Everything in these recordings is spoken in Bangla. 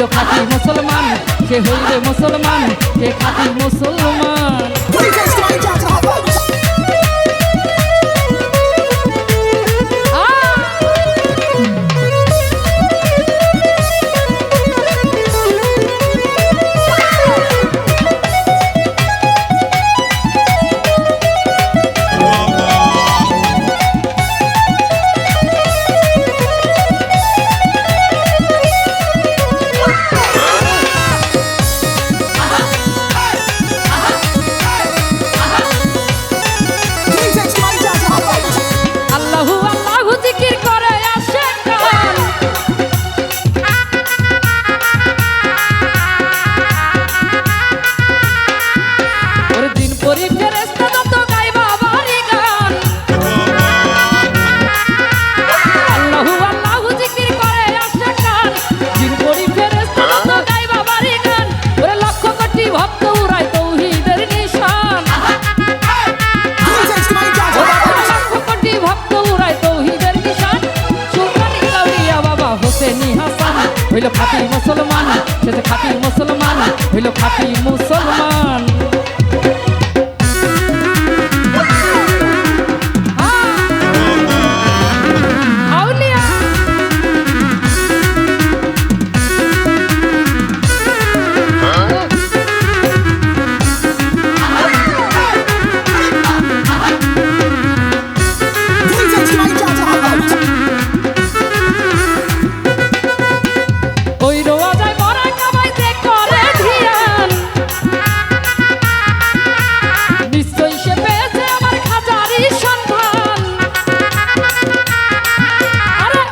হইল খাঁটি মুসলমান সে হইবে মুসলমান সে খাঁটি মুসলমান। বাবা হোসেনি হাসান হইল খাঁটি মুসলমান। সে খাঁটি মুসলমান হইল খাঁটি মুসলমান।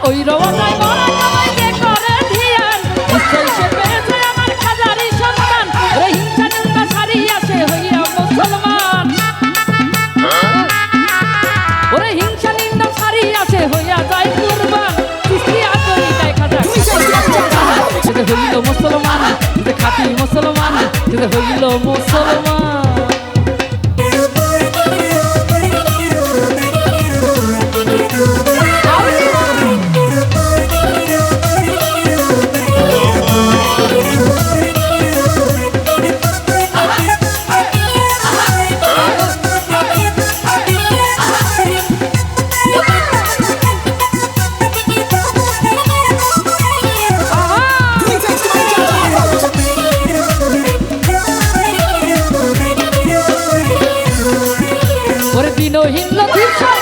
ওই রোয়া যায় মরা কামাইতে করে ধিয়ান। নিশ্চয়ই সে পেয়েছে আমার খাজারি সন্ধান ওরে হিংসা নিন্দা সারিয়া সে হইয়া মুসলমান। ওরে হিংসা নিন্দা সারিয়া সে হইয়া যায় কুরবান। কিস্তি আতরি দেখা যায় সেটা হইল মুসলমান। খাঁটি মুসলমান। সেটা হইল মুসলমান। বিশ্ব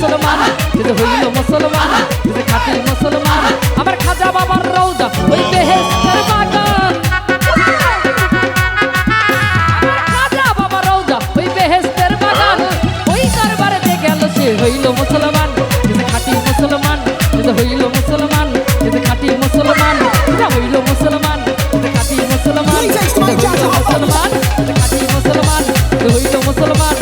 মুসলমান যদি হইল মুসলমান যদি খাতির মুসলমান আমার খাজা বাবার রৌদা ওই বেহেস্তের বাগান। হইল মুসলমান যদি খাটি মুসলমান যদি হইল মুসলমান যদি খাটি মুসলমান হইল মুসলমান যদি খাটি মুসলমান মুসলমান খাটি মুসলমান হইল মুসলমান।